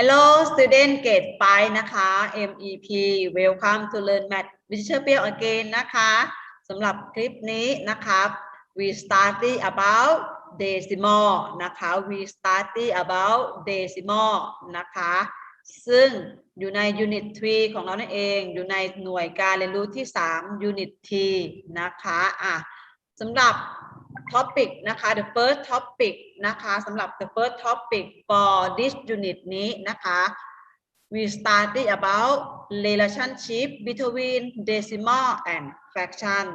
Hello student เกรดไปนะคะ MEP Welcome to learn math with Teacher เปียว again นะคะสำหรับคลิปนี้นะครับ we started about decimal นะคะ we started about decimal นะคะ ซึ่งอยู่ใน unit 3 ของเรานั่นเอง อยู่ในหน่วยการเรียนรู้ที่ 3 unit T นะคะ อะสำหรับ topic นะคะ the first topic นะคะสำหรับ the first topic for this unit นี้นะคะ we started about relationship between decimal and fraction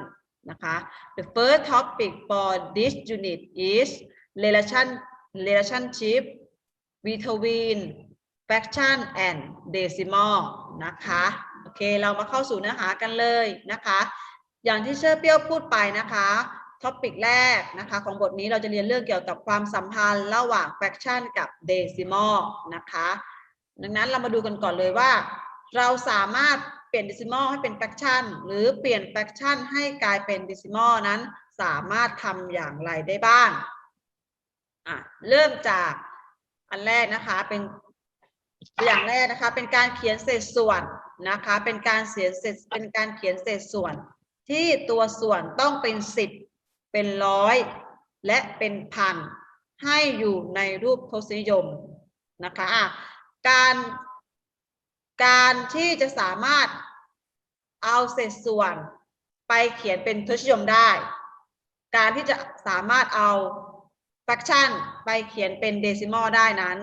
นะคะ the first topic for this unit is relation relationship between fraction and decimal นะคะโอเคเรามาเข้าสู่เนื้อหากันเลยนะคะ อย่างที่เชอร์เปี้ยวพูดไปนะคะ ท็อปิกแรกนะคะของบทนี้เราจะเรียนเรื่องเกี่ยวกับความสัมพันธ์ระหว่าง fraction กับ decimal นะคะ ดังนั้นเรามาดูกันก่อนเลยว่า เราสามารถเปลี่ยน decimal ให้เป็น fraction หรือเปลี่ยน fraction ให้กลายเป็น decimal นั้นสามารถทำอย่างไรได้บ้างอะเริ่มจากอันแรกนะคะเป็นอย่างแรกนะคะ เป็นการเขียนเศษส่วนนะคะ เป็นการเสียเศษเป็นการเขียนเศษส่วน ที่ตัวส่วนต้องเป็นสิบ เป็นร้อย และเป็นพัน ให้อยู่ในรูปทศนิยมนะคะะการการที่จะสามารถเอาเศษส่วนไปเขียนเป็นทศนิยมได้ การที่จะสามารถเอา fraction ไปเขียนเป็น decimal ได้นั้น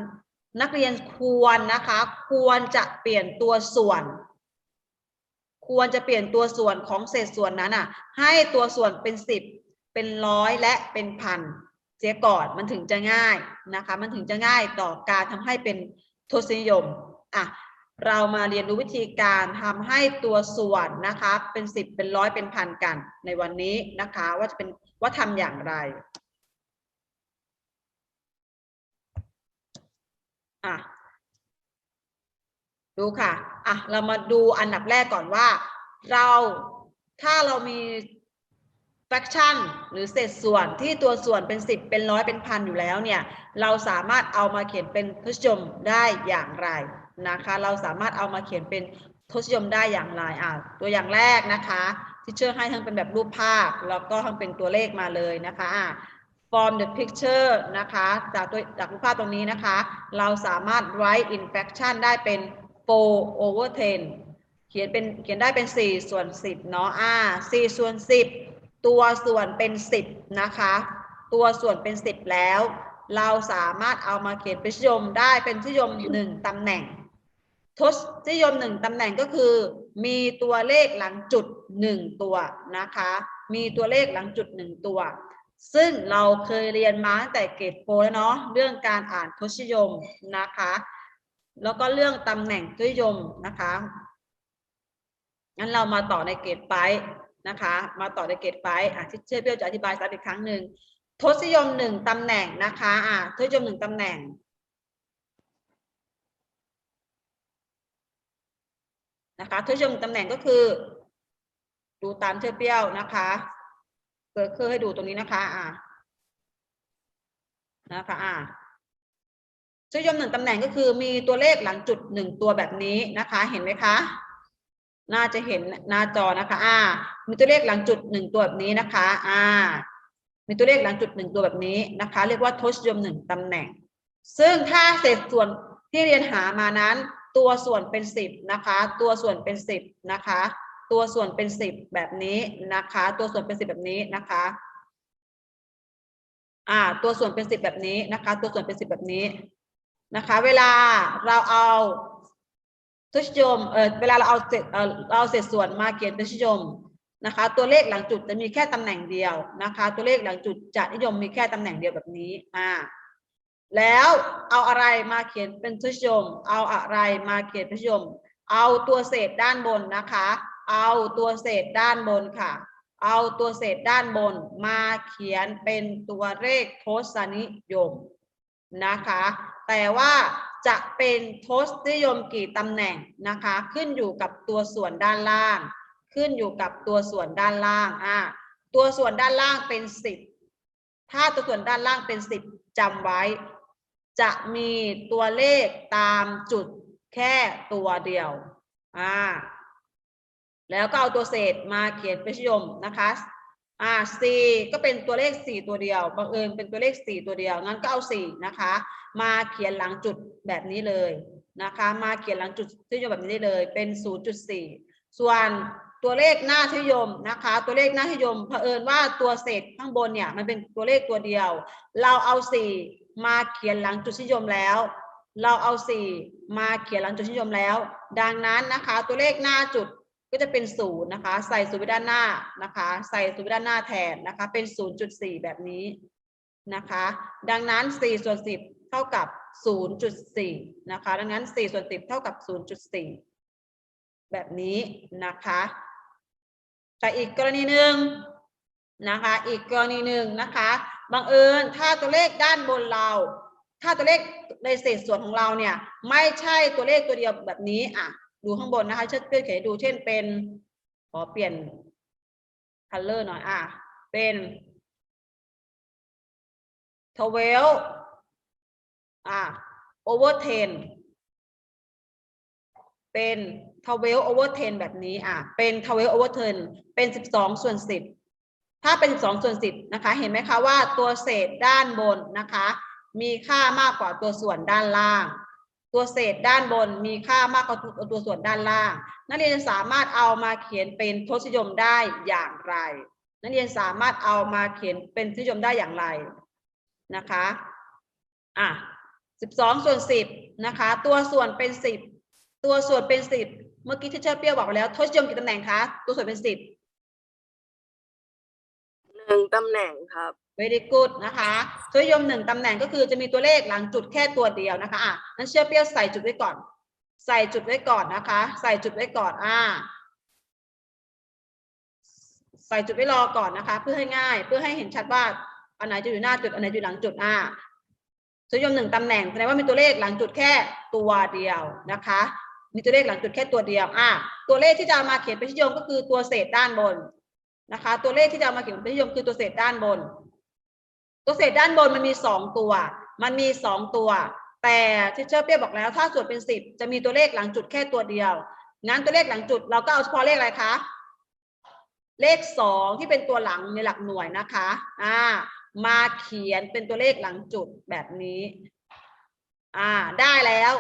นักเรียนควรนะคะ ควรจะเปลี่ยนตัวส่วน ควรจะเปลี่ยนตัวส่วนของเศษส่วนนั้นอะ ให้ตัวส่วนเป็นสิบ เป็นร้อยและเป็นพันเสียก่อนมันถึงจะง่ายนะคะ มันถึงจะง่ายต่อการทำให้เป็นทศนิยมอะเรามาเรียนรู้วิธีการทำให้ตัวส่วนนะคะเป็นสิบเป็นร้อยเป็นพันกันในวันนี้นะคะว่าจะเป็นว่าทำอย่างไรอะดูค่ะอะเรามาดูอันดับแรกก่อนว่า เราถ้าเรามี fraction หรือเศษส่วนที่ตัวส่วนเป็นสิบเป็นร้อยเป็นพันอยู่แล้วเนี่ยเราสามารถเอามาเขียนเป็นทศนิยมได้อย่างไรนะคะ เราสามารถเอามาเขียนเป็นทศนิยมได้อย่างไรอะตัวอย่างแรกนะคะที่เชื่อให้ทั้งเป็นแบบรูปภาพแล้วก็ทั้งเป็นตัวเลขมาเลยนะคะอะ from the picture นะคะจากตัวจากรูปภาพตรงนี้นะคะ เราสามารถ write in fraction ได้เป็น 4 over 10 เขียนเป็นเขียนได้เป็น 4 ส่วน 10 เนาะอ่า4ส่วน 10 ตัวส่วนเป็น 10 นะคะ ตัวส่วนเป็น 10 แล้ว เราสามารถเอามาเขียนเป็นทศนิยมได้เป็นทศนิยม 1 ตำแหน่ง ทศนิยม 1 ตำแหน่งก็คือ มีตัวเลขหลังจุด 1 ตัวนะคะ มีตัวเลขหลังจุด 1 ตัว ซึ่งเราเคยเรียนมาตั้งแต่เกรดโฟแล้วเนาะเรื่องการอ่านทศนิยมนะคะ แล้วก็เรื่องตำแหน่งทศนิยมนะคะงั้นเรามาต่อในเกรดไป นะคะ มาต่อในเกรดไปอะที่เชื่อเปี้ยวจะอธิบายซ้ำอีกครั้งหนึ่งทศนิยมหนึ่งตำแหน่งนะคะอะทศนิยมหนึ่งตำแหน่งนะคะทศนิยมตำแหน่งก็คือ ดูตามเชื่อเปี้ยวนะคะเกิดคือให้ดูตรงนี้นะคะอ่านะคะอ่าทศนิยมหนึ่งตำแหน่งก็คือมีตัวเลขหลังจุดหนึ่งตัวแบบนี้นะคะ เห็นไหมคะ น่าจะเห็นหน้าจอนะคะ อ่า มีตัวเลขหลังจุดหนึ่งตัวแบบนี้นะคะ อ่า มีตัวเลขหลังจุดหนึ่งตัวแบบนี้นะคะ เรียกว่าทศนิยมหนึ่งตำแหน่ง ซึ่งถ้าเศษส่วนที่เรียนหามานั้น ตัวส่วนเป็นสิบนะคะ ตัวส่วนเป็นสิบนะคะ ตัวส่วนเป็นสิบแบบนี้นะคะ ตัวส่วนเป็นสิบแบบนี้นะคะ อ่า ตัวส่วนเป็นสิบแบบนี้นะคะ ตัวส่วนเป็นสิบแบบนี้นะคะ เวลาเราเอา ทศนิยมเออเวลาเราเอาเศษเออเราเอาเศษส่วนมาเขียนเป็นทศนิยมนะคะ ตัวเลขหลังจุดจะมีแค่ตำแหน่งเดียวนะคะ ตัวเลขหลังจุดจะนิยมมีแค่ตำแหน่งเดียวแบบนี้อ่าแล้วเอาอะไรมาเขียนเป็นทศนิยม เอาอะไรมาเขียนทศนิยม เอาตัวเศษด้านบนนะคะ เอาตัวเศษด้านบนค่ะ เอาตัวเศษด้านบนมาเขียนเป็นตัวเลขทศนิยมนะคะ แต่ว่า จะเป็นทศนิยมกี่ตำแหน่งนะคะ ขึ้นอยู่กับตัวส่วนด้านล่าง ขึ้นอยู่กับตัวส่วนด้านล่างอ่าตัวส่วนด้านล่างเป็นสิบถ้าตัวส่วนด้านล่างเป็นสิบจำไว้ จะมีตัวเลขตามจุดแค่ตัวเดียวอ่าแล้วก็เอาตัวเศษมาเขียนเป็นชยมนะคะ อ่า c ก็เป็นตัวเลข4ตัวเดียวบังเอิญเป็นตัวเลข4ตัวเดียวงั้นก็เอา4นะคะ มาเขียนหลังจุดแบบนี้เลยนะคะ มาเขียนหลังจุดที่ยมแบบนี้ได้เลยเป็น 0.4 ส่วนตัวเลขหน้าที่ยมนะคะ ตัวเลขหน้าที่ยมเผอิญว่าตัวเศษข้างบนเนี่ยมันเป็นตัวเลขตัวเดียว เราเอา4มาเขียนหลังจุดที่ยมแล้ว เราเอา4มาเขียนหลังจุดที่ยมแล้ว ดังนั้นนะคะ ตัวเลขหน้าจุด ก็จะเป็นศูนย์นะคะ ใส่ศูนย์ไว้ด้านหน้านะคะ ใส่ศูนย์ไว้ด้านหน้าแทนนะคะ เป็น 0.4 แบบนี้นะคะ ดังนั้น 4 ส่วน 10 เท่ากับ 0.4 นะคะ ดังนั้น 4 ส่วน 10 เท่ากับ 0.4 แบบนี้นะคะแต่อีกกรณีหนึ่งนะคะ อีกกรณีหนึ่งนะคะ บังเอิญถ้าตัวเลขด้านบนเรา ถ้าตัวเลขในเศษส่วนของเราเนี่ย ไม่ใช่ตัวเลขตัวเดียวแบบนี้อะ ดูข้างบนนะคะเช่นเพื่อนเขยดูเช่นเป็นขอเปลี่ยน color หน่อยอะเป็นทเวลอะ over 10เทนเป็นทเวล over 10แบบนี้อะเป็นทเวล over 10เทนเป็น12ส่วน10ถ้าเป็น12ส่วน10นะคะ เห็นไหมคะว่าตัวเศษด้านบนนะคะ มีค่ามากกว่าตัวส่วนด้านล่าง ตัวเศษด้านบนมีค่ามากกว่าตัวส่วนด้านล่าง นักเรียนสามารถเอามาเขียนเป็นทศนิยมได้อย่างไร นักเรียนสามารถเอามาเขียนเป็นทศนิยมได้อย่างไรนะคะอะ12ส่วน10นะคะ ตัวส่วนเป็น10ตัวส่วนเป็น10เมื่อกี้ที่เชอร์เปียวบอกไปแล้วทศนิยมกี่ตำแหน่งคะตัวส่วนเป็น10 หนึ่งตำแหน่งครับ very good นะคะทศนิยมหนึ่งตำแหน่งก็คือจะมีตัวเลขหลังจุดแค่ตัวเดียวนะคะอะนั้นเชื่อเปรี้ยวใส่จุดไว้ก่อน ใส่จุดไว้ก่อนนะคะ ใส่จุดไว้ก่อนอ่าใส่จุดไว้รอก่อนนะคะ เพื่อให้ง่าย เพื่อให้เห็นชัดว่าอันไหนจะอยู่หน้าจุดอันไหนอยู่หลังจุดอ่าทศนิยมหนึ่งตำแหน่งแสดงว่ามีตัวเลขหลังจุดแค่ตัวเดียวนะคะ มีตัวเลขหลังจุดแค่ตัวเดียวอ่าตัวเลขที่จะมาเขียนเป็นทศนิยมก็คือตัวเศษด้านบน นะคะ ตัวเลขที่จะเอามาเขียนนิยมคือตัวเศษด้านบน ตัวเศษด้านบนมันมีสองตัว มันมีสองตัว แต่ที่เชอร์เปี้ยบอกแล้วถ้าส่วนเป็นสิบจะมีตัวเลขหลังจุดแค่ตัวเดียว งั้นตัวเลขหลังจุดเราก็เอาเฉพาะเลขอะไรคะ เลขสองที่เป็นตัวหลังในหลักหน่วยนะคะ อ่า มาเขียนเป็นตัวเลขหลังจุดแบบนี้ อ่า ได้แล้ว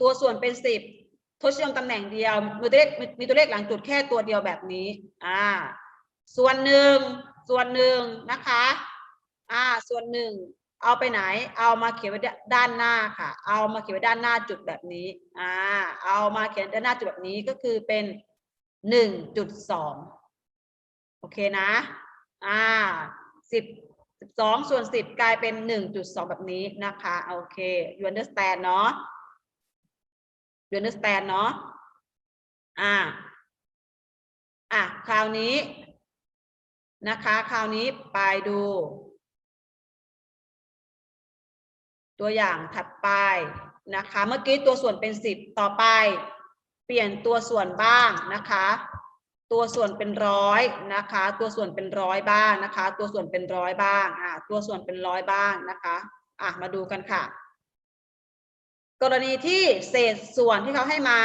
ตัวส่วนเป็นสิบทศนิยมตำแหน่งเดียว มีตัวเลขมีตัวเลขหลังจุดแค่ตัวเดียวแบบนี้ อ่า ส่วนหนึ่งส่วนหนึ่งนะคะอ่าส่วนหนึ่งเอาไปไหน เอามาเขียนไว้ด้านหน้าค่ะ เอามาเขียนไว้ด้านหน้าจุดแบบนี้อ่าเอามาเขียนด้านหน้าจุดแบบนี้ก็คือเป็นหนึ่งจุดสองโอเคนะอ่าสิบสิบสองส่วนสิบกลายเป็นหนึ่งจุดสองแบบนี้นะคะโอเค you understand เนาะ you understand เนาะอ่าอะคราวนี้ นะคะ คราวนี้ไปดู ตัวอย่างถัดไปนะคะ เมื่อกี้ตัวส่วนเป็นสิบต่อไป เปลี่ยนตัวส่วนบ้างนะคะ ตัวส่วนเป็นร้อยนะคะ ตัวส่วนเป็นร้อยบ้างนะคะ ตัวส่วนเป็นร้อยบ้างอ่าตัวส่วนเป็นร้อยบ้างนะคะอะมาดูกันค่ะ กรณีที่เศษส่วนที่เขาให้มา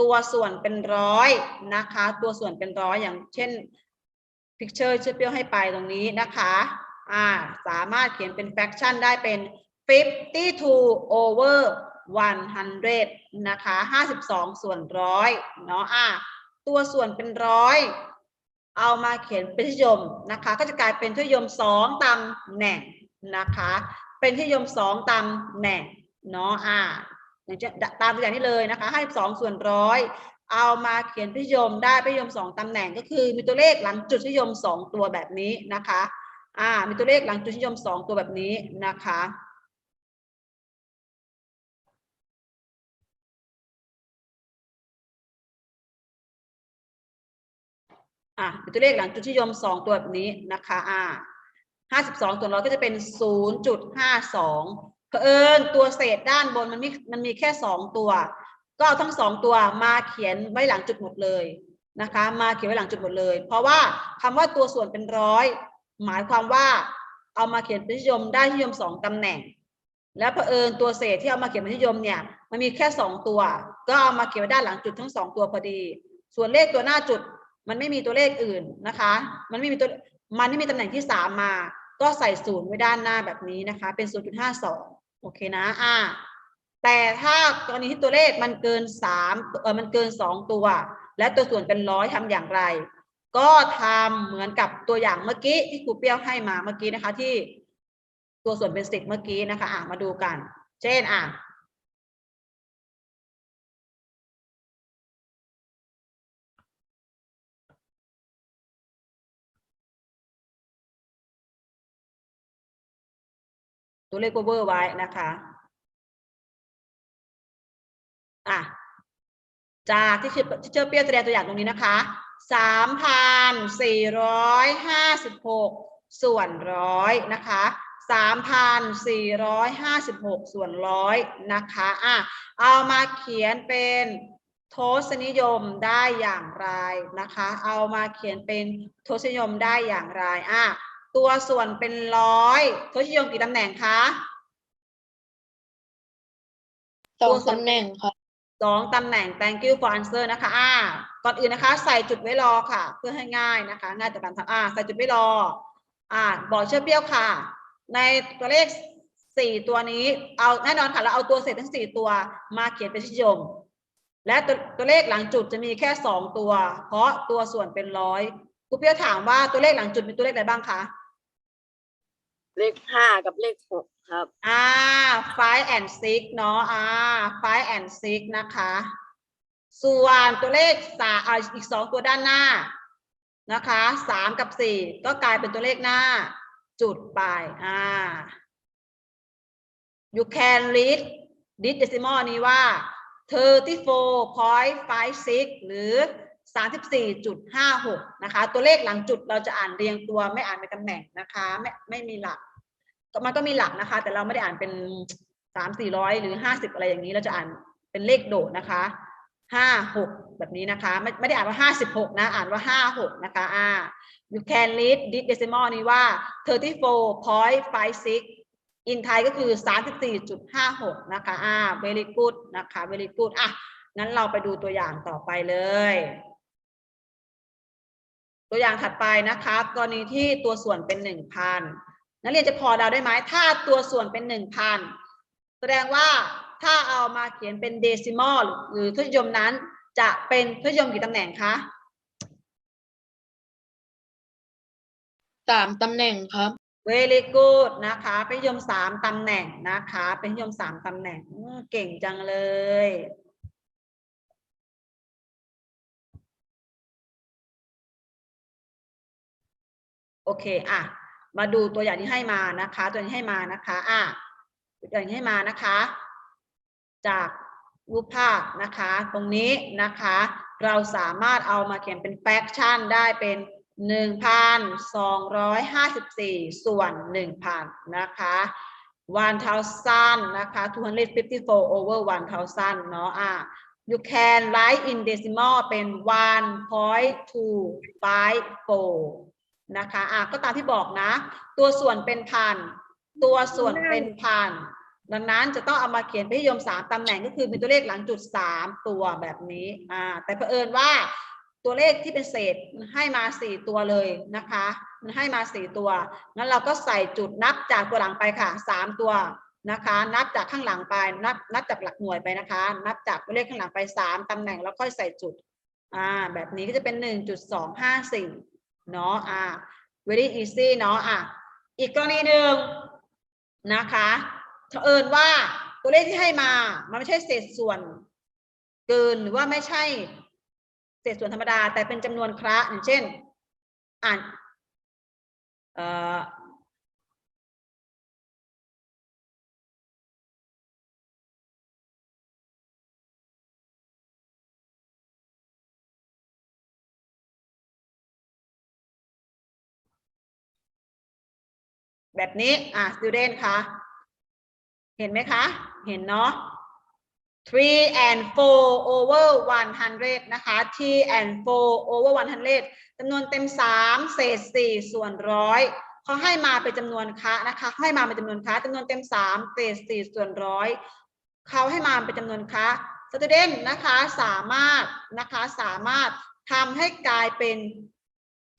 ตัวส่วนเป็นร้อยนะคะ ตัวส่วนเป็นร้อยอย่างเช่น picture ชื่อเปรี้ยวให้ไปตรงนี้นะคะอ่าสามารถเขียนเป็น fraction ได้เป็น 52 over 100 นะคะ 52 ส่วนร้อยเนาะอ่าตัวส่วนเป็นร้อย เอามาเขียนเป็นทศนิยมนะคะ ก็จะกลายเป็นทศนิยม2ตำแหน่งนะคะ เป็นทศนิยม2ตำแหน่งเนาะอ่าอย่างเช่นตามตัวอย่างนี้เลยนะคะ 52 ส่วนร้อย เอามาเขียนพิยมได้พิยมสองตำแหน่งก็คือมีตัวเลขหลังจุดพิยมสองตัวแบบนี้นะคะอ่ามีตัวเลขหลังจุดพิยมสองตัวแบบนี้นะคะอะมีตัวเลขหลังจุดพิยมสองตัวแบบนี้นะคะอ่าห้าสิบสองตัวเราก็จะเป็นศูนย์จุดห้าสองเผอิญตัวเศษด้านบนมันมีมันมีแค่สองตัว ก็เอาทั้งสองตัวมาเขียนไว้หลังจุดหมดเลยนะคะ มาเขียนไว้หลังจุดหมดเลย เพราะว่าคำว่าตัวส่วนเป็นร้อย หมายความว่าเอามาเขียนเป็นนิยมได้นิยมสองตำแหน่ง แล้วเผอิญตัวเศษที่เอามาเขียนเป็นนิยมเนี่ยมันมีแค่สองตัว ก็เอามาเขียนไว้ด้านหลังจุดทั้งสองตัวพอดี ส่วนเลขตัวหน้าจุดมันไม่มีตัวเลขอื่นนะคะ มันไม่มีตัวมันไม่มีตำแหน่งที่สามมา ก็ใส่ศูนย์ไว้ด้านหน้าแบบนี้นะคะ เป็นศูนย์จุดห้าสองโอเคนะอ่า แต่ถ้ากรณีที่ตัวเลขมันเกินสามเออมันเกินสองตัว และตัวส่วนเป็นร้อยทำอย่างไร ก็ทำเหมือนกับตัวอย่างเมื่อกี้ที่ครูเปี้ยวให้มาเมื่อกี้นะคะที่ตัวส่วนเป็นสิบเมื่อกี้นะคะ อะมาดูกัน เช่นอะตัวเลขก็เวอร์ไว้นะคะ อะจากที่คือที่เจอเปรี้ยวแสดงตัวอย่างตรงนี้นะคะสามพันสี่ร้อยห้าสิบหกส่วนร้อยนะคะสามพันสี่ร้อยห้าสิบหกส่วนร้อยนะคะอะเอามาเขียนเป็นโทศนิยมได้อย่างไรนะคะ เอามาเขียนเป็นโทศนิยมได้อย่างไรอะตัวส่วนเป็นร้อยโทศนิยมกี่ตำแหน่งคะสองตำแหน่งครับ สองตำแหน่ง thank you for answer นะคะอ่าก่อนอื่นนะคะ ใส่จุดไว้รอค่ะ เพื่อให้ง่ายนะคะ ง่ายต่อการทำอ่าใส่จุดไว้รอ อ่าบอกเชื่อเปรี้ยวค่ะ ในตัวเลขสี่ตัวนี้ เอาแน่นอนค่ะ เราเอาตัวเศษทั้งสี่ตัวมาเขียนเป็นชิยม และตัวตัวเลขหลังจุดจะมีแค่สองตัว เพราะตัวส่วนเป็นร้อยครูเปรี้ยวถามว่าตัวเลขหลังจุดมีตัวเลขอะไรบ้างคะเลขห้ากับเลขหก ครับ อ่า five and six เนาะ อ่า five and six นะคะ ส่วนตัวเลขสาอ่าอีกสองตัวด้านหน้า นะคะสามกับสี่ก็กลายเป็นตัวเลขหน้า จุดไป อ่า you can read this decimal นี้ว่า 34.56 หรือ 34.56 นะคะ ตัวเลขหลังจุดเราจะอ่านเรียงตัวไม่อ่านเป็นตำแหน่งนะคะ ไม่ไม่มีหลัก มันก็มีหลักนะคะ แต่เราไม่ได้อ่านเป็นสามสี่ร้อยหรือห้าสิบอะไรอย่างนี้เราจะอ่านเป็นเลขโดดนะคะห้าหกแบบนี้นะคะ ไม่ไม่ได้อ่านว่าห้าสิบหกนะ อ่านว่าห้าหกนะคะอ่า you can read this decimal นี้ว่า thirty four point five six in Thai ก็คือสามสิบสี่จุดห้าหกนะคะอ่า very good นะคะ very good อะงั้นเราไปดูตัวอย่างต่อไปเลย ตัวอย่างถัดไปนะคะ กรณีที่ตัวส่วนเป็นหนึ่งพัน นักเรียนจะพอเดาได้ไหมถ้าตัวส่วนเป็นหนึ่งพันแสดงว่าถ้าเอามาเขียนเป็นเดซิมอลหรือทศนิยมนั้น จะเป็นทศนิยมกี่ตำแหน่งคะสามตำแหน่งครับ very good นะคะเป็นทศนิยมสามตำแหน่งนะคะ เป็นทศนิยมสามตำแหน่งอืมเก่งจังเลยโอเค อะ มาดูตัวอย่างที่ให้มานะคะ ตัวอย่างที่ให้มานะคะ อะตัวอย่างที่ให้มานะคะ จากรูปภาพนะคะ ตรงนี้นะคะ เราสามารถเอามาเขียนเป็นแฟกชันได้เป็น1,254 ส่วน 1,000 นะคะ1,000นะคะ254 over 1,000เนาะอะ you can write in decimal เป็น 1.254 นะคะอะก็ตามที่บอกนะ ตัวส่วนเป็นพัน ตัวส่วนเป็นพัน ดังนั้นจะต้องเอามาเขียนเป็นนิยมสามตำแหน่งก็คือมีตัวเลขหลังจุดสามตัวแบบนี้อ่าแต่เผอิญว่าตัวเลขที่เป็นเศษมันให้มาสี่ตัวเลยนะคะ มันให้มาสี่ตัว งั้นเราก็ใส่จุดนับจากตัวหลังไปค่ะสามตัวนะคะ นับจากข้างหลังไป นับนับจากหลักหน่วยไปนะคะ นับจากตัวเลขข้างหลังไปสามตำแหน่งแล้วค่อยใส่จุดอ่าแบบนี้ก็จะเป็นหนึ่งจุดสองห้าสี่ เนาะอะ very easy เนาะอะ อีกกรณีหนึ่งนะคะเผอิญว่าตัวเลขที่ให้มา มันไม่ใช่เศษส่วนเกินหรือว่าไม่ใช่เศษส่วนธรรมดา แต่เป็นจำนวนคระอย่างเช่น อ่านเอ่อ แบบนี้อะ student คะเห็นไหมคะ เห็นเนาะ three and four over one hundred นะคะ three and four over one hundred จำนวนเต็มสามเศษสี่ส่วนร้อยเขาให้มาเป็นจำนวนคะนะคะให้มาเป็นจำนวนคะจำนวนเต็มสามเศษสี่ส่วนร้อยเขาให้มาเป็นจำนวนคะ student นะคะสามารถนะคะสามารถทำให้กลายเป็น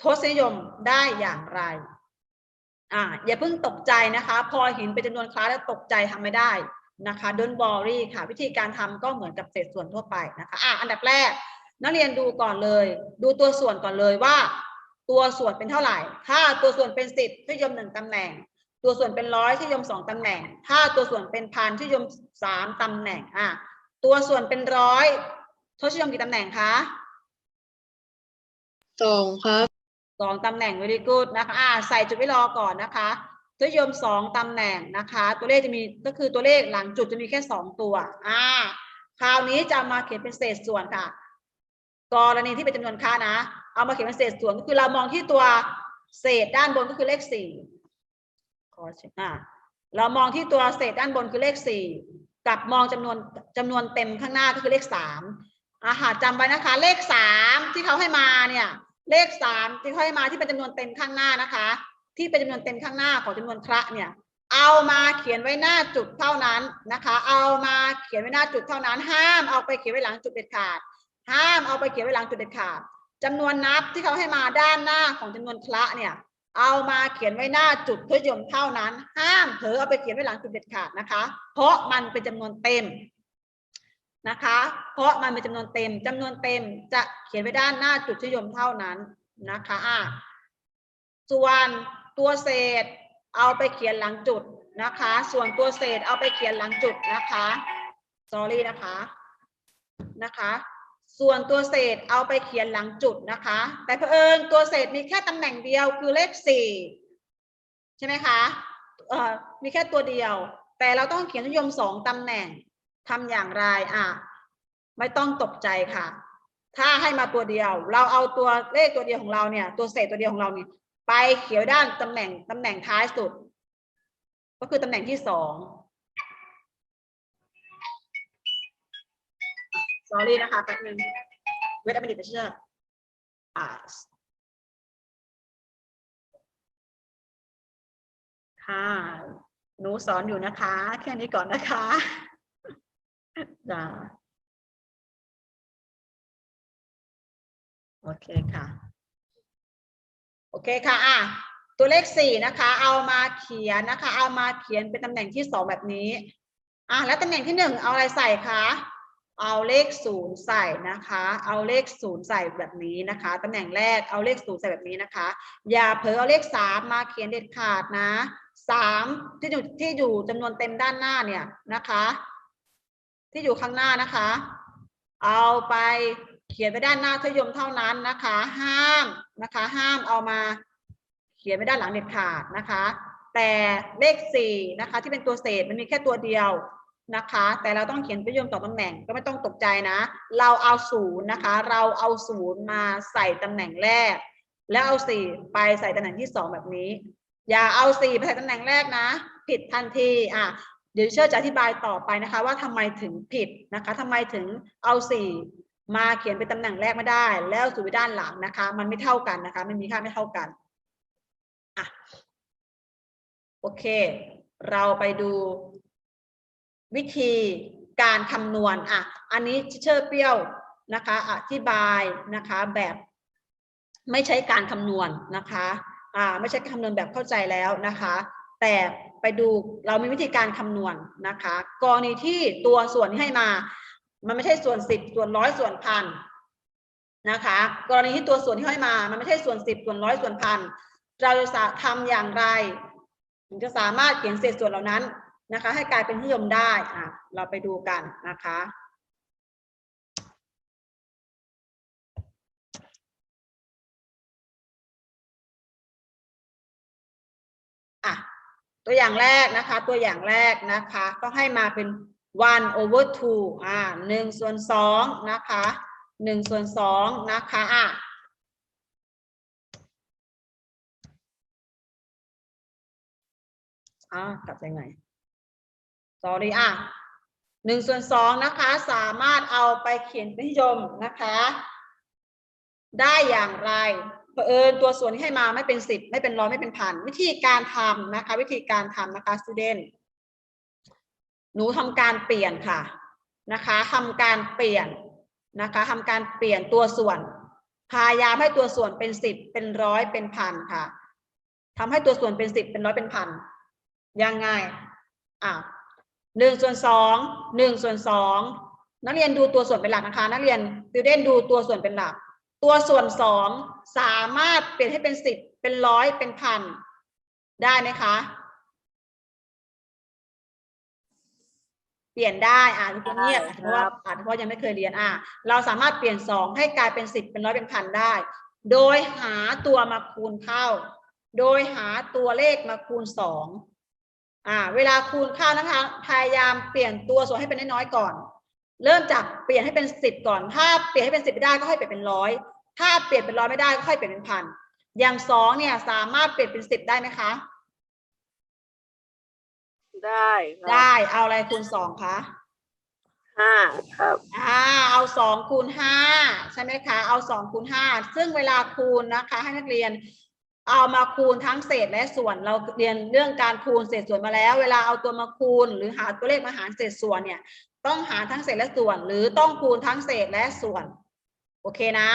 ทศนิยมได้อย่างไร อ่าอย่าเพิ่งตกใจนะคะ พอเห็นเป็นจำนวนคลาสแล้วตกใจทำไม่ได้นะคะ don't worry ค่ะ วิธีการทำก็เหมือนกับเศษส่วนทั่วไปนะคะอะอันดับแรก นักเรียนดูก่อนเลย ดูตัวส่วนก่อนเลยว่า ตัวส่วนเป็นเท่าไหร่ ถ้าตัวส่วนเป็นสิบทศนิยมหนึ่งตำแหน่ง ตัวส่วนเป็นร้อยทศนิยมสองตำแหน่ง ถ้าตัวส่วนเป็นพันทศนิยมสามตำแหน่งอะตัวส่วนเป็นร้อยทศยมกี่ตำแหน่งคะสองครับ สองตำแหน่ง very good นะคะอ่าใส่จุดไว้รอก่อนนะคะทศนิยมสองตำแหน่งนะคะ ตัวเลขจะมีก็คือตัวเลขหลังจุดจะมีแค่สองตัว อ่า คราวนี้จะมาเขียนเป็นเศษส่วนค่ะ กรณีที่เป็นจำนวนค่านะ เอามาเขียนเป็นเศษส่วนก็คือเรามองที่ตัวเศษด้านบนก็คือเลขสี่ขอเช็คอ่าเรามองที่ตัวเศษด้านบนคือเลขสี่กับมองจำนวนจำนวนเต็มข้างหน้าก็คือเลขสามอาหารจำไว้นะคะ เลขสามที่เขาให้มาเนี่ย เลขสามที่เขาให้มาที่เป็นจำนวนเต็มข้างหน้านะคะ ที่เป็นจำนวนเต็มข้างหน้าของจำนวนคระเนี่ยเอามาเขียนไว้หน้าจุดเท่านั้นนะคะ เอามาเขียนไว้หน้าจุดเท่านั้น ห้ามเอาไปเขียนไว้หลังจุดเด็ดขาด ห้ามเอาไปเขียนไว้หลังจุดเด็ดขาดจำนวนนับที่เขาให้มาด้านหน้าของจำนวนคระเนี่ยเอามาเขียนไว้หน้าจุดทศนิยมเท่านั้น ห้ามเผลอเอาไปเขียนไว้หลังจุดเด็ดขาดนะคะ เพราะมันเป็นจำนวนเต็ม นะคะ เพราะมันเป็นจำนวนเต็มจำนวนเต็มจะเขียนไว้ด้านหน้าจุดทศนิยมเท่านั้นนะคะอะส่วนตัวเศษเอาไปเขียนหลังจุดนะคะ ส่วนตัวเศษเอาไปเขียนหลังจุดนะคะ sorry นะคะนะคะ ส่วนตัวเศษเอาไปเขียนหลังจุดนะคะ แต่เผอิญตัวเศษมีแค่ตำแหน่งเดียวคือเลขสี่ใช่ไหมคะเอ่อมีแค่ตัวเดียว แต่เราต้องเขียนนิยมสองตำแหน่ง ทำอย่างไรอะไม่ต้องตกใจค่ะ ถ้าให้มาตัวเดียว เราเอาตัวเลขตัวเดียวของเราเนี่ย ตัวเศษตัวเดียวของเราเนี่ย ไปเขียวด้านตำแหน่งตำแหน่งท้ายสุด ก็คือตำแหน่งที่สอง sorry นะคะแป๊บนึง wait a minute teacher อ่าค่ะ หนูสอนอยู่นะคะ แค่นี้ก่อนนะคะ จ้าโอเคค่ะ โอเคค่ะ อะ ตัวเลขสี่นะคะ เอามาเขียนนะคะ เอามาเขียนเป็นตำแหน่งที่สองแบบนี้ อะ แล้วตำแหน่งที่หนึ่งเอาอะไรใส่คะ เอาเลขศูนย์ใส่นะคะ เอาเลขศูนย์ใส่แบบนี้นะคะ ตำแหน่งแรกเอาเลขศูนย์ใส่แบบนี้นะคะ อย่าเผลอเอาเลขสามมาเขียนเด็ดขาดนะสามที่อยู่ที่อยู่จำนวนเต็มด้านหน้าเนี่ยนะคะ ที่อยู่ข้างหน้านะคะ เอาไปเขียนไปด้านหน้าทยมเท่านั้นนะคะ ห้ามนะคะ ห้ามเอามาเขียนไปด้านหลังเด็ดขาดนะคะ แต่เลขสี่นะคะ ที่เป็นตัวเศษมันมีแค่ตัวเดียวนะคะ แต่เราต้องเขียนประโยคต่อตำแหน่งก็ไม่ต้องตกใจนะ เราเอาศูนย์นะคะ เราเอาศูนย์มาใส่ตำแหน่งแรก แล้วเอาสี่ไปใส่ตำแหน่งที่สองแบบนี้ อย่าเอาสี่ไปใส่ตำแหน่งแรกนะ ผิดทันทีอะ ดี๋ยวเชื่อจะอธิบายต่อไปนะคะ ว่าทำไมถึงผิดนะคะทำไมถึงเอาสี่มาเขียนเป็นตำแหน่งแรกไม่ได้ แล้วสู่ด้านหลังนะคะ มันไม่เท่ากันนะคะ มันมีค่าไม่เท่ากันอะโอเค เราไปดูวิธีการคำนวณอะ อันนี้เชื่อเปรี้ยวนะคะ อธิบายนะคะแบบไม่ใช้การคำนวณนะคะ อ่า ไม่ใช่การคำนวณแบบเข้าใจแล้วนะคะ แต่ ไปดูเรามีวิธีการคำนวณนะคะ กรณีที่ตัวส่วนที่ให้มา มันไม่ใช่ส่วนสิบส่วนร้อยส่วนพันนะคะ กรณีที่ตัวส่วนที่ให้มา มันไม่ใช่ส่วนสิบส่วนร้อยส่วนพันเราจะทำอย่างไรถึงจะสามารถเขียนเศษส่วนเหล่านั้นนะคะ ให้กลายเป็นที่ยมได้อะเราไปดูกันนะคะ ตัวอย่างแรกนะคะ ตัวอย่างแรกนะคะ ก็ให้มาเป็น one over two อ่าหนึ่งส่วนสองนะคะหนึ่งส่วนสองนะคะอะอ่ากลับยังไง sorry อะหนึ่งส่วนสองนะคะ สามารถเอาไปเขียนเป็นนิยมนะคะ ได้อย่างไร เผอิญตัวส่วนที่ให้มาไม่เป็นสิบไม่เป็นร้อยไม่เป็นพันวิธีการทำนะคะ วิธีการทำนะคะ student หนูทำการเปลี่ยนค่ะนะคะทำการเปลี่ยนนะคะทำการเปลี่ยนตัวส่วน พยายามให้ตัวส่วนเป็นสิบเป็นร้อยเป็นพันค่ะทำให้ตัวส่วนเป็นสิบเป็นร้อยเป็นพันยังไงอะหนึ่งส่วนสองหนึ่งส่วนสองนักเรียนดูตัวส่วนเป็นหลักนะคะ นักเรียนติวเดนดูตัวส่วนเป็นหลัก ตัวส่วนสองสามารถเปลี่ยนให้เป็นสิบเป็นร้อยเป็นพันได้ไหมคะ เปลี่ยนได้อ่าทุกคนเงียบอาจจะเพราะว่าอาจจะเพราะยังไม่เคยเรียนอะเราสามารถเปลี่ยนสองให้กลายเป็นสิบเป็นร้อยเป็นพันได้ โดยหาตัวมาคูณเข้า โดยหาตัวเลขมาคูณสองอ่า เวลาคูณเข้านะคะพยายามเปลี่ยนตัวส่วนให้เป็นน้อยๆก่อน เริ่มจากเปลี่ยนให้เป็นสิบก่อน ถ้าเปลี่ยนให้เป็นสิบไม่ได้ก็ให้เปลี่ยนเป็นร้อย ถ้าเปลี่ยนเป็นร้อยไม่ได้ก็ค่อยเปลี่ยนเป็นพัน อย่างสองเนี่ยสามารถเปลี่ยนเป็นสิบได้ไหมคะ ได้ครับได้เอาอะไรคูณสองคะห้าครับอ่าเอาสองคูณห้าใช่ไหมคะ เอาสองคูณห้าซึ่งเวลาคูณนะคะ ให้นักเรียนเอามาคูณทั้งเศษและส่วนเราเรียนเรื่องการคูณเศษส่วนมาแล้ว เวลาเอาตัวมาคูณ หรือหาตัวเลขมาหารเศษส่วนเนี่ย ต้องหารทั้งเศษและส่วน หรือต้องคูณทั้งเศษและส่วน โอเคนะ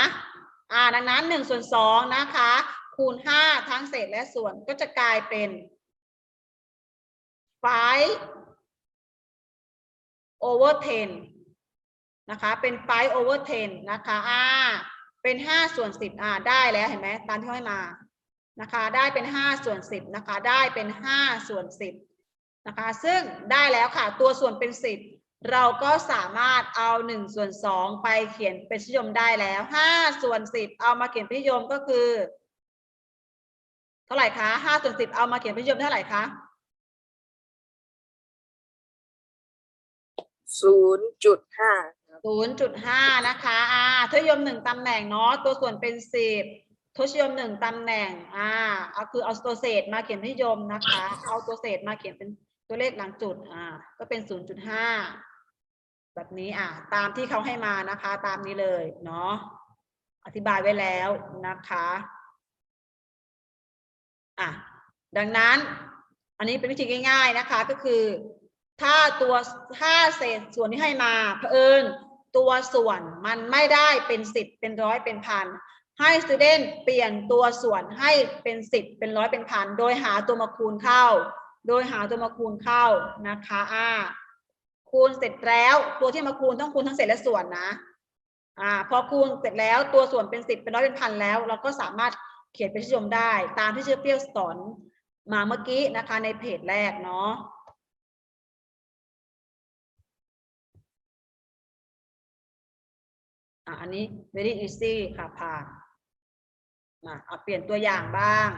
อ่าดังนั้นหนึ่งส่วนสองนะคะ คูณห้าทั้งเศษและส่วนก็จะกลายเป็น five over ten นะคะ เป็น five over ten นะคะ อ่า เป็นห้าส่วนสิบอ่า ได้แล้วเห็นไหมตามที่ให้มา นะคะ ได้เป็นห้าส่วนสิบนะคะ ได้เป็นห้าส่วนสิบนะคะ ซึ่งได้แล้วค่ะ ตัวส่วนเป็นสิบ เราก็สามารถเอาหนึ่งส่วนสองไปเขียนเป็นนิยมได้แล้วห้าส่วนสิบเอามาเขียนเป็นนิยมก็คือ เท่าไหร่คะห้าส่วนสิบเอามาเขียนเป็นนิยมเท่าไหร่คะศูนย์จุดห้าครับศูนย์จุดห้านะคะอ่าทศนิยมหนึ่งตำแหน่งเนาะตัวส่วนเป็นสิบทศนิยมหนึ่งตำแหน่งอ่าเอาคือเอาตัวเศษมาเขียนทศนิยมนะคะ เอาตัวเศษมาเขียนเป็นตัวเลขหลังจุดอ่าก็เป็นศูนย์จุดห้า แบบนี้อ่าตามที่เขาให้มานะคะ ตามนี้เลยเนาะอธิบายไว้แล้วนะคะอะดังนั้น อันนี้เป็นวิธีง่าย ๆนะคะ ก็คือ ถ้าตัวถ้าเศษส่วนที่ให้มาเผอิญตัวส่วนมันไม่ได้เป็นสิบเป็นร้อยเป็นพันให้ student เปลี่ยนตัวส่วนให้เป็นสิบเป็นร้อยเป็นพันโดยหาตัวมาคูณเข้า โดยหาตัวมาคูณเข้านะคะอ่า คูณเสร็จแล้ว ตัวที่มาคูณต้องคูณทั้งเศษและส่วนนะ อ่า พอคูณเสร็จแล้วตัวส่วนเป็นสิบเป็นร้อยเป็นพันแล้ว เราก็สามารถเขียนเป็นชื่อชมได้ ตามที่เชื่อเปรี้ยวสอนมาเมื่อกี้นะคะในเพจแรกเนาะอะอันนี้ very easy ค่ะผ่านมาเอาเปลี่ยนตัวอย่างบ้าง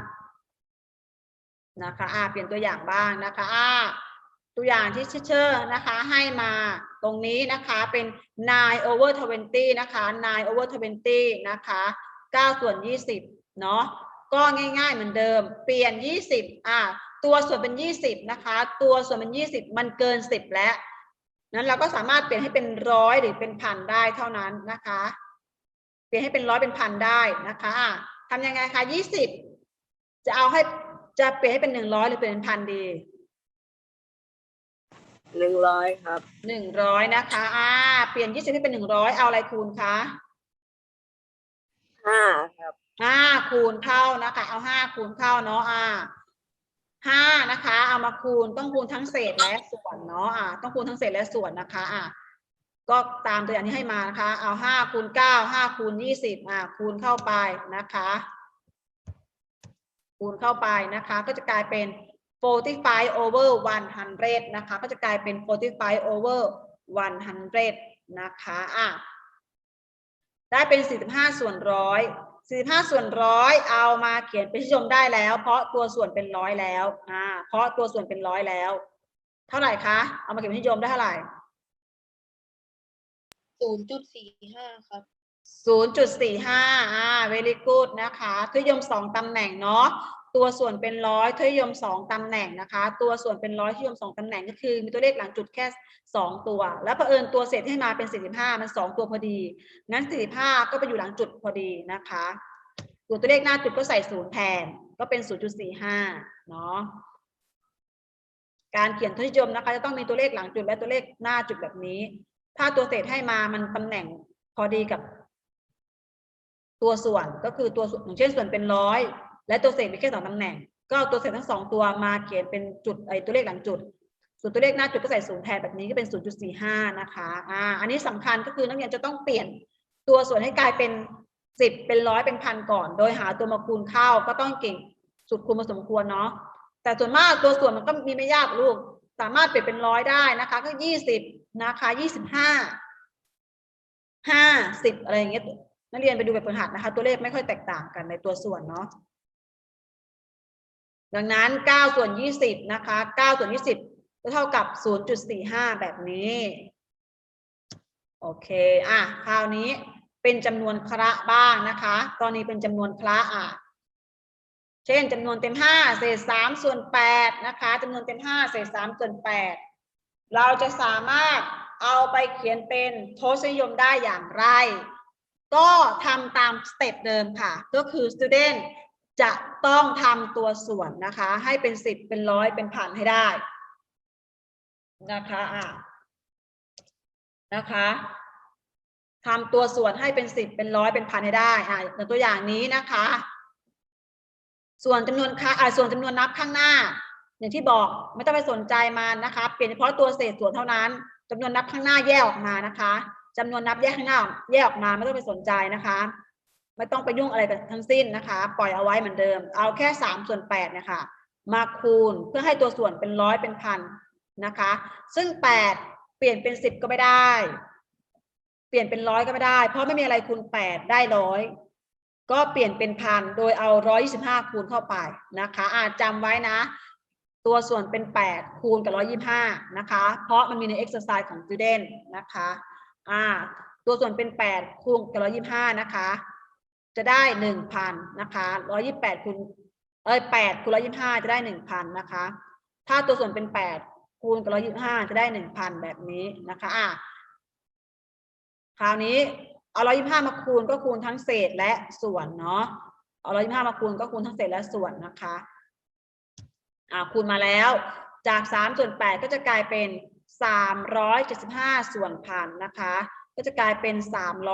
นะคะอ่าเปลี่ยนตัวอย่างบ้างนะคะอ่า ตัวอย่างที่เชอร์นะคะให้มาตรงนี้นะคะเป็น 9 over 20 นะคะ 9 over 20 นะคะ 9 ส่วน 20 เนาะก็ง่ายๆเหมือนเดิม เปลี่ยน 20 อ่าตัวส่วนเป็น 20 นะคะ ตัวส่วนเป็น 20 มันเกิน 10 แล้ว นั้นเราก็สามารถเปลี่ยนให้เป็นร้อยหรือเป็นพันได้เท่านั้นนะคะ เปลี่ยนให้เป็นร้อยเป็นพันได้นะคะทำยังไงคะยี่สิบจะเอาให้จะเปลี่ยนให้เป็นหนึ่งร้อยหรือเปลี่ยนเป็นพันดี หนึ่งร้อยครับหนึ่งร้อยนะคะอ่าเปลี่ยนยี่สิบให้เป็นหนึ่งร้อยเอาอะไรคูณคะห้าครับห้าคูณเข้านะคะ เอาห้าคูณเข้าเนาะอ่าห้านะคะ เอามาคูณต้องคูณทั้งเศษและส่วนเนาะอ่าต้องคูณทั้งเศษและส่วนนะคะ อ่าก็ตามตัวอย่างที่ให้มานะคะ เอาห้าคูณเก้าห้าคูณยี่สิบอ่าคูณเข้าไปนะคะ คูณเข้าไปนะคะ ก็จะกลายเป็น 45 over 100 นะคะ ก็จะกลายเป็น 45 over 100 นะคะอะได้เป็น 45 ส่วนร้อย45 ส่วนร้อยเอามาเขียนเป็นนิยมได้แล้ว เพราะตัวส่วนเป็นร้อยแล้วอ่าเพราะตัวส่วนเป็นร้อยแล้ว เท่าไหร่คะ เอามาเขียนเป็นนิยมได้เท่าไหร่ศูนย์จุดสี่ห้าครับ0.45อ่า very good นะคะทศนิยม2ตำแหน่งเนาะ ตัวส่วนเป็นร้อยทศนิยม2ตำแหน่งนะคะ ตัวส่วนเป็นร้อยทศนิยม2ตำแหน่งก็คือ มีตัวเลขหลังจุดแค่2ตัว แล้วเผอิญตัวเศษที่ให้มาเป็น45มัน2ตัวพอดี งั้น45ก็ไปอยู่หลังจุดพอดีนะคะส่วนตัวเลขหน้าจุดก็ใส่ศูนย์แทนก็เป็น0.45เนาะการเขียนทศนิยมนะคะจะต้องมีตัวเลขหลังจุดและตัวเลขหน้าจุดแบบนี้ ถ้าตัวเศษให้มามันตำแหน่งพอดีกับตัวส่วนก็คือตัวส่วนอย่างเช่นส่วนเป็นร้อย และตัวเศษมีแค่สองตำแหน่ง ก็เอาตัวเศษทั้งสองตัวมาเขียนเป็นจุดไอตัวเลขหลังจุด ส่วนตัวเลขหน้าจุดก็ใส่ศูนย์แทนแบบนี้ก็เป็น 0.45 นะคะอ่าอันนี้สำคัญก็คือนักเรียนจะต้องเปลี่ยนตัวส่วนให้กลายเป็น 10 เป็นร้อยเป็นพันก่อน โดยหาตัวมาคูณเข้าก็ต้องเก่งสุดคูณพอสมควรเนาะแต่ส่วนมากตัวส่วนมันก็มีไม่ยากลูก สามารถเปลี่ยนเป็นร้อยได้นะคะก็ 20 นะคะ25 50อะไรอย่างเงี้ยนักเรียนไปดูแบบฝึกหัดนะคะ ตัวเลขไม่ค่อยแตกต่างกันในตัวส่วนเนาะ ดังนั้น 9 ส่วน 20 นะคะ 9 ส่วน 20 ก็เท่ากับ 0.45 แบบนี้ โอเค อะ คราวนี้เป็นจำนวนคระบ้างนะคะ ตอนนี้เป็นจำนวนคระอะ เช่นจำนวนเต็ม 5 เศษ 3 ส่วน 8 นะคะจำนวนเต็ม 5 เศษ 3 ส่วน 8 เราจะสามารถเอาไปเขียนเป็นทศนิยมได้อย่างไร ก็ทำตามสเต็ปเดิมค่ะ ก็คือ student จะต้องทำตัวส่วนนะคะ ให้เป็น10เป็นร้อยเป็นพันให้ได้นะคะอะนะคะทำตัวส่วนให้เป็น10เป็นร้อยเป็นพันให้ได้อะตัวอย่างนี้นะคะ ส่วนจำนวนค่าอ่าส่วนจำนวนนับข้างหน้า อย่างที่บอกไม่ต้องไปสนใจมันนะคะ เปลี่ยนเฉพาะตัวเศษส่วนเท่านั้นจำนวนนับข้างหน้าแยกออกมานะคะจำนวนนับแยกข้างหน้าแยกออกมาไม่ต้องไปสนใจนะคะ ไม่ต้องไปยุ่งอะไรทั้งสิ้นนะคะ ปล่อยเอาไว้เหมือนเดิม เอาแค่สามส่วนแปดเนี่ยค่ะมาคูณเพื่อให้ตัวส่วนเป็นร้อยเป็นพันนะคะ ซึ่งแปดเปลี่ยนเป็นสิบก็ไม่ได้ เปลี่ยนเป็นร้อยก็ไม่ได้ เพราะไม่มีอะไรคูณแปดได้ร้อยก็เปลี่ยนเป็นพันโดยเอาร้อยยี่สิบห้าคูณเข้าไปนะคะ อาจจำไว้นะ ตัวส่วนเป็นแปดคูณกับร้อยยี่ห้านะคะ เพราะมันมีใน exercise ของ student นะคะอ่าตัวส่วนเป็นแปดคูณกับร้อยยี่ห้านะคะ จะได้หนึ่งพันนะคะร้อยี่แปดคูณเอ้ยแปดคูณร้อยี่ห้าจะได้หนึ่งพันนะคะ ถ้าตัวส่วนเป็นแปดคูณกับร้อยี่ห้าจะได้หนึ่งพันแบบนี้นะคะอะคราวนี้เอาร้อยี่ห้ามาคูณก็คูณทั้งเศษและส่วนเนาะเอาร้อยี่ห้ามาคูณก็คูณทั้งเศษและส่วนนะคะอ่าคูณมาแล้ว จากสามส่วนแปดก็จะกลายเป็นสามร้อยเจ็ดสิบห้าส่วนพันนะคะ ก็จะกลายเป็น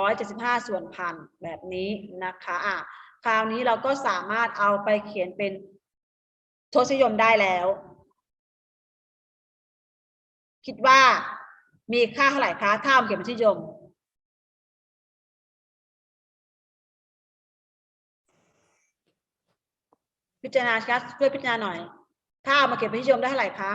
375 ส่วนพันแบบนี้นะคะอะคราวนี้เราก็สามารถเอาไปเขียนเป็นทศนิยมได้แล้ว คิดว่ามีค่าเท่าไหร่คะถ้าเอามาเขียนเป็นทศนิยมพิจารณาครับช่วยพิจารณาหน่อย ถ้าเอามาเขียนเป็นทศนิยมได้เท่าไหร่คะ